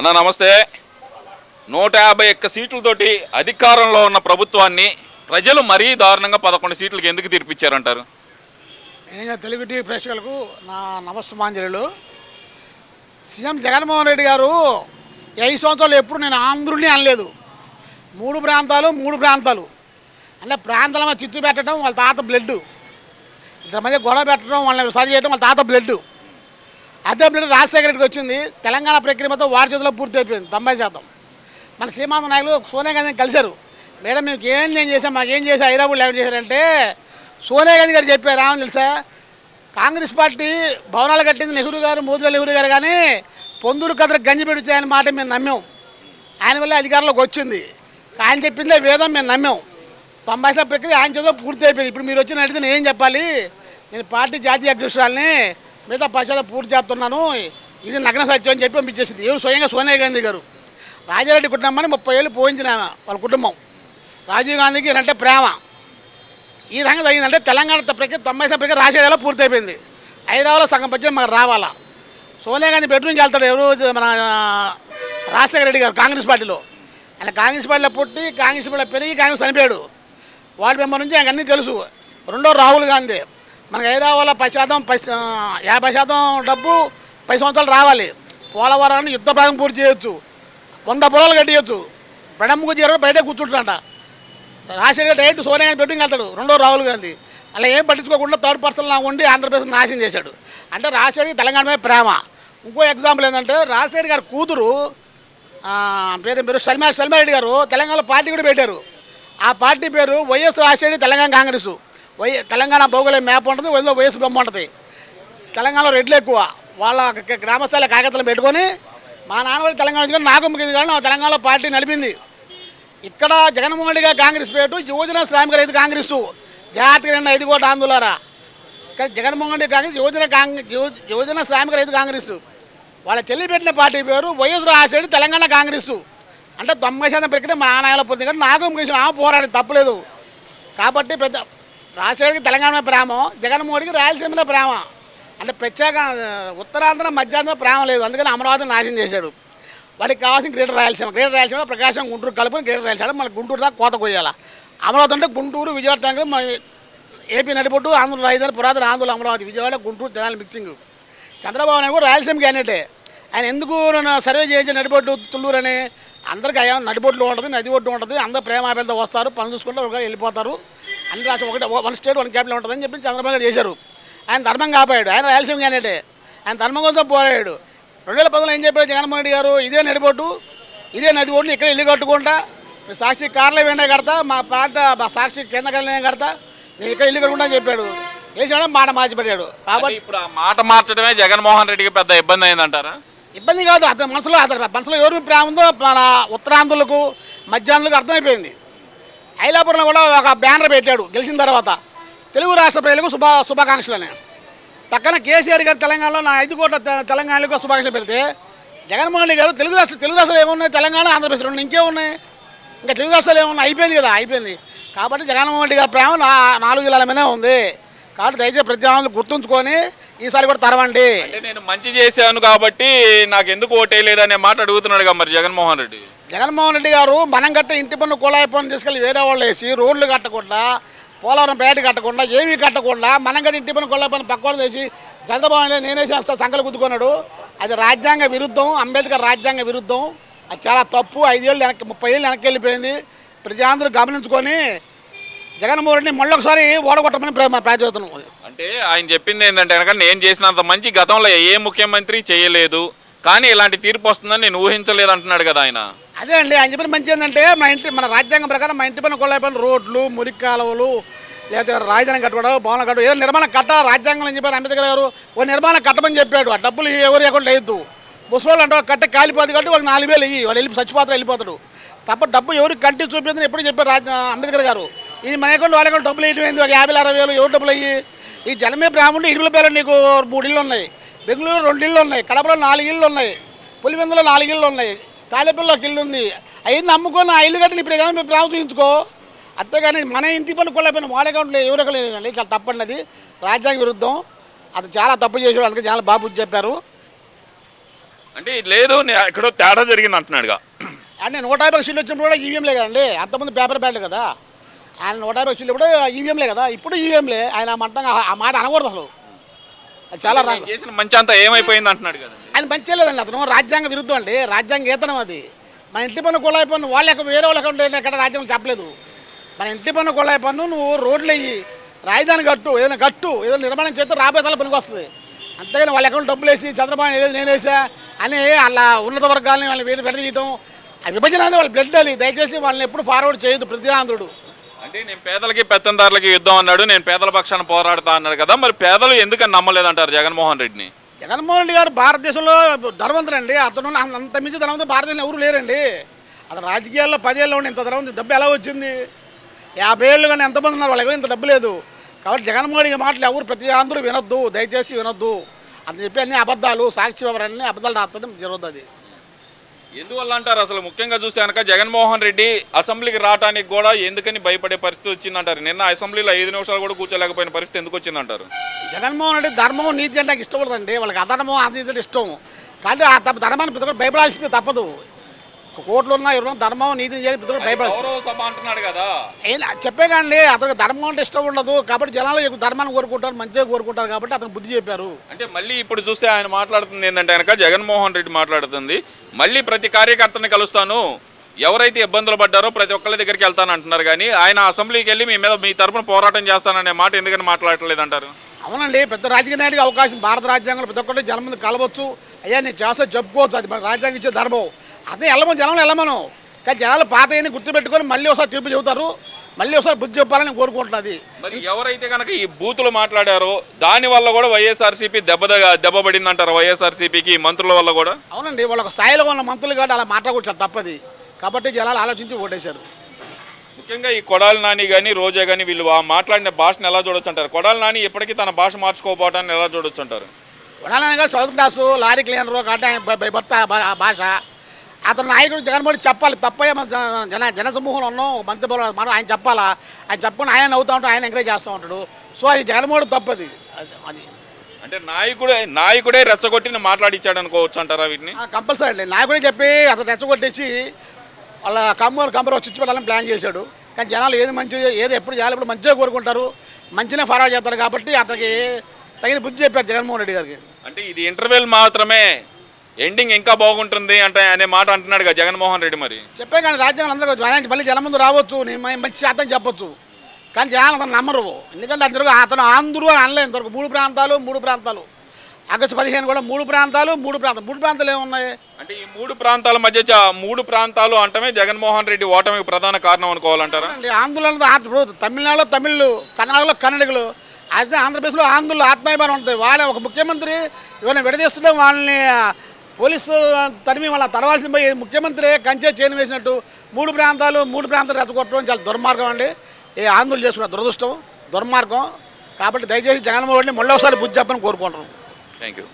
అన్న నమస్తే. నూట యాభై ఒక్క సీట్లతోటి అధికారంలో ఉన్న ప్రభుత్వాన్ని ప్రజలు మరీ దారుణంగా పదకొండు సీట్లకు ఎందుకు తీర్పిచ్చారంటారు? నేను తెలుగు టీవీ ప్రేక్షకులకు నా నమస్మాంజలు సీఎం జగన్మోహన్ రెడ్డి గారు ఐదు సంవత్సరాలు ఎప్పుడు నేను ఆంధ్రుడిని అనలేదు. మూడు ప్రాంతాలు మూడు ప్రాంతాలు. అంటే ప్రాంతాల మధ్య చిత్తు పెట్టడం వాళ్ళ తాత బ్లడ్ ఇద్దరి మధ్య గొడవ పెట్టడం వాళ్ళని సరి చేయడం వాళ్ళ తాత బ్లడ్ అదే రాజశేఖర రెడ్డికి వచ్చింది. తెలంగాణ ప్రక్రియ మొత్తం వారి చేతిలో పూర్తి అయిపోయింది తొంభై శాతం. మన సీమాంధ్ర నాయకులు సోనియా గాంధీని కలిశారు. మేడం మీకు ఏం నేను చేశాను మాకు ఏం హైదరాబాద్ లేవని చేశారంటే సోనియా గాంధీ గారు చెప్పారు ఏమని తెలుసా? కాంగ్రెస్ పార్టీ భవనాలు కట్టింది నెహ్రూ గారు మోదీలాల్ నెహ్రూ గారు కానీ పొందూరు కథ గంజి పెడుతాయని మాట మేము నమ్మాం. ఆయన వల్ల అధికారంలోకి వచ్చింది. ఆయన చెప్పిందే వేదం మేము నమ్మాం. తొంభై శాతం ప్రక్రియ ఆయన చేతిలో పూర్తి అయిపోయింది. ఇప్పుడు మీరు వచ్చిన అడిగితే నేను ఏం చెప్పాలి? నేను పార్టీ జాతీయ అధ్యక్షురాలని మిగతా పక్షాలు పూర్తి చేస్తున్నాను. ఇది నగ్న సత్యం అని చెప్పి పంపించేసింది. ఎవరు స్వయంగా సోనియా గాంధీ గారు. రాజారెడ్డి కుటుంబాన్ని ముప్పై ఏళ్ళు పోయించిన వాళ్ళ కుటుంబం. రాజీవ్ గాంధీకి అంటే ప్రేమ. ఈ రంగం తగ్గిందంటే తెలంగాణ ప్రక్రియ తొంభై శాతం ప్రక్రియ రాజశేఖరలో పూర్తి అయిపోయింది హైదరాబాద్లో సగం పద్యం మాకు రావాలా? సోనియా గాంధీ బెడ్రూమ్కి వెళ్తాడు ఎవరు మన రాజశేఖర రెడ్డి గారు కాంగ్రెస్ పార్టీలో. ఆయన కాంగ్రెస్ పార్టీలో పుట్టి కాంగ్రెస్ పార్టీలో పెరిగి కాంగ్రెస్ చనిపోయాడు. వార్డు మెంబర్ నుంచి ఆయనకు అన్నీ తెలుసు. రెండో రాహుల్ గాంధీ. మనకి హైదరాబాద్లో పది శాతం పై యాభై శాతం డబ్బు పది సంవత్సరాలు రావాలి. పోలవరాన్ని యుద్ధ భాగం పూర్తి చేయొచ్చు. వంద పొలాలు కట్టియచ్చు. ప్రణబ్ ముఖర్జీ గారు బయట కూర్చుంటారంట రాజశేఖర్ డైరెక్ట్ సోనియా గాంధీ బెట్టింగ్ వెళ్తాడు. రెండో రాహుల్ గాంధీ. అలా ఏం పట్టించుకోకుండా థర్డ్ పర్సన్ లాగా ఉండి ఆంధ్రప్రదేశ్ నాశనం చేశాడు. అంటే రాజశేఖర్కి తెలంగాణ మీద ప్రేమ. ఇంకో ఎగ్జాంపుల్ ఏంటంటే రాజశేఖర్ గారు కూతురు పేరు పేరు సల్మా షల్మారెడ్డి గారు తెలంగాణలో పార్టీ కూడా పెట్టారు. ఆ పార్టీ పేరు వైఎస్ రాజశేఖర్ తెలంగాణ కాంగ్రెస్. వై తెలంగాణ భౌగోళిక మ్యాప్ ఉంటుంది వైఎస్ వయసు బొమ్మ ఉంటుంది. తెలంగాణలో రెడ్లు ఎక్కువ. వాళ్ళ క- కాగితాలు పెట్టుకొని మా నాన్నవాడి తెలంగాణ నుంచి నాకు ముఖ్యం కానీ తెలంగాణలో పార్టీ నడిపింది. ఇక్కడ జగన్మోహన్ రెడ్డి గారు కాంగ్రెస్ పేరు యువజన శ్రామిక రైతు కాంగ్రెస్ జాతీయ నిన్న ఐదు కోట్ల ఆందోళన ఇక్కడ జగన్మోహన్ రెడ్డి కాంగ్రెస్ యువజన కాంగ్రెస్ యువజన శ్రామిక రైతు కాంగ్రెస్ వాళ్ళ చెల్లి పెట్టిన పార్టీ పేరు వైఎస్ రాజశేఖర్ తెలంగాణ కాంగ్రెస్ అంటే తొంభై శాతం ప్రక్రియ మా నాయన పొంది కానీ నాకు ముఖ్యం ఆమె పోరాడి తప్పలేదు. కాబట్టి ప్రతి రాజశేఖరికి తెలంగాణ ప్రేమ జగన్మోహన్కి రాయలసీమలో ప్రేమ. అంటే ప్రత్యేక ఉత్తరాంధ్ర మధ్యాంధ్ర ప్రేమ లేదు. అందుకని అమరావతిని నాశనం చేశాడు. వాడికి కావాల్సిన గ్రేటర్ రాయలసీమ. గ్రేటర్ రాయలసీమ ప్రకాశం గుంటూరు కలుపుని గ్రేటర్ రాయలసీమ మళ్ళీ గుంటూరు దాకా కోత కొయ్యాల. అమరావతి అంటే గుంటూరు విజయవాడ దాకా ఏపీ నడిపొట్టు ఆంధ్ర రాజధాని పురాతన ఆంధ్ర అమరావతి విజయవాడ గుంటూరు తెనాలి మిక్సింగ్ చంద్రబాబు నాయుడు కూడా రాయలసీమ క్యాండిడేటే ఆయన ఎందుకు సర్వే చేయించి నడిబొట్టు తుళ్ళూరు అని? అందరికీ అయ్యా నడిబొట్లు ఉంటుంది నది ఒడ్డు ఉంటుంది అందరూ ప్రేమ వస్తారు పనులు చూసుకుంటారు వెళ్ళిపోతారు. అన్ని రాష్ట్రం ఒకటి వన్ స్టేట్ వన్ క్యాపిటల్ ఉంటుందని చెప్పి చంద్రబాబు నాయుడు చేశారు. ఆయన ధర్మం కాపాడు ఆయన రాయలసీమ క్యాండిడేటే ఆయన ధర్మం కోసం పోరాడాడు. రెండు వేల పదహారులో ఏం చెప్పాడు జగన్మోహన్ రెడ్డి గారు? ఇదే నడిబొట్టు ఇదే నది ఒడ్డుని ఇక్కడ ఇల్లు కట్టుకుంటా మీ సాక్షి కార్లో వెండే కడతా మా ప్రాంత మా సాక్షి కేంద్ర కార్యాలయం కడతా నేను ఇక్కడ ఇల్లు కట్టుకుంటా అని చెప్పాడు. వేసిన మాట మార్చిపెట్టాడు. కాబట్టి ఇప్పుడు ఆ మాట మార్చడమే జగన్మోహన్ రెడ్డికి పెద్ద ఇబ్బంది అయిందంటారా? ఇబ్బంది కాదు అతని మనసులో అతని మనసులో ఎవరి ప్రేమ ఉందో మన ఉత్తరాంధ్రులకు మధ్యాంధ్రులకు అర్థమైపోయింది. ఐలాపురంలో కూడా ఒక బ్యానర్ పెట్టాడు గెలిచిన తర్వాత. తెలుగు రాష్ట్ర ప్రజలకు శుభ శుభాకాంక్షలని. పక్కన కేసీఆర్ గారు తెలంగాణలో నా ఐదు కోట్ల తెలంగాణకు తెలంగాణలకు శుభాకాంక్షలు పెడితే జగన్మోహన్ రెడ్డి గారు తెలుగు రాష్ట్ర తెలుగు రాష్ట్రాలు ఏమున్నాయి? తెలంగాణ ఆంధ్రప్రదేశ్ రెండు ఇంకే ఉన్నాయి ఇంకా తెలుగు రాష్ట్రాలు ఏమున్నాయి? అయిపోయింది కదా అయిపోయింది. కాబట్టి జగన్మోహన్ రెడ్డి గారి ప్రేమ నా నాలుగు జిల్లాల మీదే ఉంది. కాబట్టి దయచేసి ప్రతి గుర్తుంచుకొని ఈసారి కూడా తరవండి. నేను మంచి చేశాను కాబట్టి నాకు ఎందుకు ఓటేయలేదనే మాట అడుగుతున్నాడుగా మరి జగన్మోహన్ రెడ్డి. జగన్మోహన్ రెడ్డి గారు మనం కట్టే ఇంటి పన్ను కుళాయి పన్ను తీసుకెళ్ళి వేరే వాళ్ళు వేసి రోడ్లు కట్టకుండా పోలవరం బయట కట్టకుండా ఏమీ కట్టకుండా మనం కట్టి ఇంటి పన్ను కుళాయి పన్ను పక్క వేసి చంద్రబాబు నేనే చేస్తా సంకలు గుద్దుకున్నాడు. అది రాజ్యాంగ విరుద్ధం అంబేద్కర్ రాజ్యాంగ విరుద్ధం. అది చాలా తప్పు. ఐదేళ్ళు వెనక్కి ముప్పై ఏళ్ళు వెనక్కి వెళ్ళిపోయింది. ప్రజలందరూ గమనించుకొని జగన్మోహన్ రెడ్డిని మళ్ళీ ఒకసారి ఓడగొట్టమని ప్రేమ ప్రాచుతున్నాం అంటే ఆయన చెప్పింది ఏంటంటే కనుక నేను చేసినంత మంచి గతంలో ఏ ముఖ్యమంత్రి చేయలేదు. కానీ ఇలాంటి తీర్పు వస్తుందని నేను ఊహించలేదు అంటున్నాడు కదా ఆయన. అదే అండి ఆయన చెప్పిన మంచి ఏంటంటే మా ఇంటి మన రాజ్యాంగం ప్రకారం మా ఇంటి పైన కొళ్ళ రోడ్లు మురికి కాలువలు లేకపోతే రాజధాని కట్టుకోవడం భవనం కట్టడం ఏదో నిర్మాణం కట్టాలి రాజ్యాంగం అని చెప్పారు అంబేద్కర్ గారు. ఓ నిర్మాణం కట్టమని చెప్పాడు. ఆ డబ్బులు ఎవరు ఎక్కడ లేదు ముసలోళ్ళు అంటే కట్ట కాలిపోతుంది కాబట్టి వాళ్ళు నాలుగు వేలు ఇయ్యి. వాళ్ళు వెళ్ళి చచ్చిపోతారు వెళ్ళిపోతాడు. తప్ప డబ్బు ఎవరికి కంటి చూపిందని ఎప్పుడు చెప్పారు రాజ అంబేద్కర్ గారు. ఈ మన అకౌంట్ వాళ్ళ అకౌంట్ డబ్బులు వేయడం ఒక యాభై అరవై వేలు ఎవరు డబ్బులు అయ్యి ఈ జనమే బ్రాహ్మణుడు ఇడుగుల పేరు నీకు మూడు ఇళ్ళు ఉన్నాయి. బెంగళూరు రెండు ఇళ్ళు ఉన్నాయి. కడపలో నాలుగు ఇళ్ళు ఉన్నాయి. పులివెందులో నాలుగు ఇళ్ళు ఉన్నాయి. తాళేపల్లిలో ఒక ఇల్లు ఉంది అవి నమ్ముకొని ఆ ఇల్లు కట్టి నీ ప్రజలు మేము చూపించుకో అంతేగాని మన ఇంటి పని కొల్లపోయిన వాళ్ళ అకౌంట్లో ఎవరు లేదండి చాలా తప్పండి అది రాజ్యాంగ విరుద్ధం. అది చాలా తప్పు చేసాడు అందుకే చాలా బాబు చెప్పారు. అంటే లేదు ఎక్కడో తేడా జరిగింది అంటున్నాడుగా. అంటే నూట యాభై సీట్లు వచ్చినప్పుడు కూడా ఈవీఎంలే కదండి. అంతమంది పేపర్ బ్యాట్లు కదా. ఆయన నూట యాభై సీట్లు కూడా ఈవీఎంలే కదా. ఇప్పుడు ఈవీఎంలే ఆయన మంటంగా ఆ మాట అనకూడదు అసలు. అది చాలా చేసిన మంచి అంతా ఏమైపోయింది అంటున్నాడు కదండి ఆయన మంచి లేదండి అతను. రాజ్యాంగ విరుద్ధం అండి. రాజ్యాంగ ఏతనం అది. మన ఇంటి పన్ను కుళాయి పన్ను వాళ్ళ యొక్క వేరే వాళ్ళకి ఉండే ఎక్కడ రాజ్యాంగం చెప్పలేదు. మన ఇంటి పన్ను కుళాయి పన్ను నువ్వు రోడ్లు వెయ్యి రాజధాని కట్టు ఏదైనా కట్టు ఏదో నిర్మాణం చేస్తే రాబోయే తల పనికి వస్తుంది. అంతేగాని వాళ్ళ అకౌంట్ డబ్బులు వేసి చంద్రబాబు ఏది నేను వేసా అని అలా ఉన్నత వర్గాలని వాళ్ళని వేరు విడదీయటం ఆ విభజన అనేది వాళ్ళు బ్లడ్ అది. దయచేసి వాళ్ళని ఎప్పుడు ఫార్వర్డ్ చేయొద్దు ప్రతి ఆంధ్రుడు. అంటే నేను పేదలకి పెత్తందారులకి యుద్ధం అన్నాడు. నేను పేదల పక్షాన పోరాడుతా అన్నాడు కదా. మరి పేదలు ఎందుకని నమ్మలేదంటారు జగన్మోహన్ రెడ్డిని? జగన్మోహన్ రెడ్డి గారు భారతదేశంలో ధనవంతులండి అతను అంత- మించి ధనవంతులు భారతదేశంలో ఎవరు లేరండి. అతను రాజకీయాల్లో పదేళ్ళు ఉండి ఇంత ధనవంతు డబ్బు ఎలా వచ్చింది? యాభై ఏళ్ళు కానీ ఎంతమంది ఉన్నారు? వాళ్ళ ఇంత డబ్బు లేదు. కాబట్టి జగన్మోహన్ రెడ్డి మాటలు ఎవరు ప్రతి అందరూ వినొద్దు. దయచేసి వినొద్దు. అని చెప్పి అన్ని అబద్ధాలు సాక్షి వివరాన్ని అబద్ధాలు రాస్తుంది జరుగుతుంది. ఎందువల్ల అంటారు? అసలు ముఖ్యంగా చూస్తే కనుక జగన్మోహన్ రెడ్డి అసెంబ్లీకి రావడానికి కూడా ఎందుకని భయపడే పరిస్థితి వచ్చిందంటారు? నిన్న అసెంబ్లీలో ఐదు నిమిషాలు కూడా కూర్చోలేకపోయిన పరిస్థితి ఎందుకు వచ్చిందంటారు? జగన్మోహన్ రెడ్డి ధర్మం నీతి అంటే నాకు ఇష్టం ఉండదండి వాళ్ళకి అధర్మం అనీతి అంటే ఇష్టం. కానీ ఆ ధర్మాన్ని ప్రతి ఒక్కరు భయపడాల్సిందే తప్పదు. కోట్లు ఉన్నా ఎవరు ధర్మం నీతి చేసి ప్రతి ఒక్కరు భయపడాల్సిందే. గౌరవ సభ అంటున్నాడు కదా. చెప్పే కానీ అతనికి ధర్మం అంటే ఇష్టం ఉండదు. కాబట్టి జనాలు ఎక్కువ ధర్మాన్ని కోరుకుంటారు మంచిగా కోరుకుంటారు కాబట్టి అతను బుద్ధి చెప్పారు. అంటే మళ్ళీ ఇప్పుడు చూస్తే ఆయన మాట్లాడుతుంది ఏంటంటే కనుక జగన్మోహన్ రెడ్డి మాట్లాడుతుంది. మళ్ళీ ప్రతి కార్యకర్తని కలుస్తాను. ఎవరైతే ఇబ్బందులు పడ్డారో ప్రతి ఒక్కరి దగ్గరికి వెళ్తాను అంటున్నారు కానీ ఆయన అసెంబ్లీకి వెళ్ళి మీ మీద మీ తరపున పోరాటం చేస్తాననే మాట ఎందుకని మాట్లాడట్లేదు అంటారు? అవునండి పెద్ద రాజకీయ నాయకుడికి అవకాశం భారత రాజ్యాంగంలో ప్రతి ఒక్కటి జనం ముందు కలవచ్చు. అయ్యా నేను చేస్తే చెప్పుకోవచ్చు అది మన రాజ్యాంగం ఇచ్చే ధర్మం. అదే వెళ్ళమని జనంలో వెళ్ళమను కానీ జనాలు పాత అయ్యని గుర్తుపెట్టుకొని మళ్ళీ ఒకసారి తీర్పు చెబుతారు. మళ్ళీ ఒకసారి బుద్ధి చెప్పాలని కోరుకుంటున్నది మరి ఎవరైతే కనుక ఈ బూతులు మాట్లాడారో దాని వల్ల కూడా వైఎస్ఆర్సీపీ దెబ్బ దెబ్బపడింది అంటారు వైఎస్ఆర్సీపీకి మంత్రుల వల్ల కూడా? అవునండి వాళ్ళ స్థాయిలో ఉన్న మంత్రులు కాబట్టి అలా మాట్లాడకూడదు తప్పది. కాబట్టి జనాలు ఆలోచించి ఓటేశారు. ముఖ్యంగా ఈ కొడాలి నాని కానీ రోజా కానీ వీళ్ళు ఆ మాట్లాడిన భాషను ఎలా చూడొచ్చు అంటారు కొడాలి నాని ఇప్పటికీ తన భాష మార్చుకోకపోవటాన్ని ఎలా చూడొచ్చు అంటారు వడాలని గారు చదువు క్లాసు లారీ క్లీనరు కాబట్టి భర్త భాష. అతను నాయకుడు జగన్మోహన్ చెప్పాలి తప్పయ్యా మన జన- సమూహంలో ఉన్నాం మంత్రి బలం మనం ఆయన చెప్పాలా? ఆయన చెప్పకుండా ఆయన నవ్వుతూ ఉంటాడు ఆయన ఎంకరేజ్ చేస్తూ ఉంటాడు. సో అది జగన్మోహన్ తప్పది. అది అంటే నాయకుడే నాయకుడే రెచ్చగొట్టి మాట్లాడిచ్చాడు అనుకోవచ్చు అంటారా వీటిని? కంపల్సరీ అండి. నాయకుడే చెప్పి అతను రెచ్చగొట్టేసి వాళ్ళ కమ్మూరు కంపెనీ వచ్చి పెట్టాలని ప్లాన్ చేశాడు. కానీ జనాలు ఏది మంచి ఏది ఎప్పుడు చేయాలి ఇప్పుడు మంచిగా కోరుకుంటారు మంచిగా ఫార్వర్డ్ చేస్తారు కాబట్టి అతనికి తగిన బుద్ధి చెప్పారు జగన్మోహన్ రెడ్డి గారికి. అంటే ఇది ఇంటర్వెల్ మాత్రమే ఎండింగ్ ఇంకా బాగుంటుంది అంటే అనే మాట అంటున్నాడు కదా జగన్మోహన్ రెడ్డి మరి. చెప్పే కానీ రాజ్యాంగం అందరూ మళ్ళీ జనం ముందు రావచ్చు. నేను మంచి శాతం చెప్పొచ్చు. కానీ జనాలు అతను నమ్మరు. ఎందుకంటే అందరూ అతను ఆంధ్రు అని అనలేదు ఇంతవరకు మూడు ప్రాంతాలు మూడు ప్రాంతాలు. ఆగస్టు పదిహేను కూడా మూడు ప్రాంతాలు మూడు ప్రాంతాలు. మూడు ప్రాంతాలు ఏమున్నాయి? అంటే ఈ మూడు ప్రాంతాల మధ్య మూడు ప్రాంతాలు అంటమే జగన్మోహన్ రెడ్డి ఓటమికి ప్రధాన కారణం అనుకోవాలంటారా? అండి ఆంధ్రులలో ఆంధ్ర- ఇప్పుడు తమిళనాడులో తమిళ్ళు కర్ణాటకలో కన్నడిగులు అయితే ఆంధ్రప్రదేశ్లో ఆంధ్రులు ఆత్మాభిమానం ఉంటుంది వాళ్ళ ఒక ముఖ్యమంత్రి ఎవరైనా విడదీస్తుంటే వాళ్ళని పోలీసు తరిమి వాళ్ళ తరవాల్సిన పోయి ముఖ్యమంత్రి కంచే చేను వేసినట్టు మూడు ప్రాంతాలు మూడు ప్రాంతాలు రెచ్చగొట్టడం చాలా దుర్మార్గం అండి. ఈ ఆందోళన చేసుకున్న దురదృష్టం దుర్మార్గం. కాబట్టి దయచేసి జగన్మోహన్ రెడ్డి మళ్ళీ ఒకసారి బుద్ధి చెప్పని కోరుకుంటున్నాం. Thank you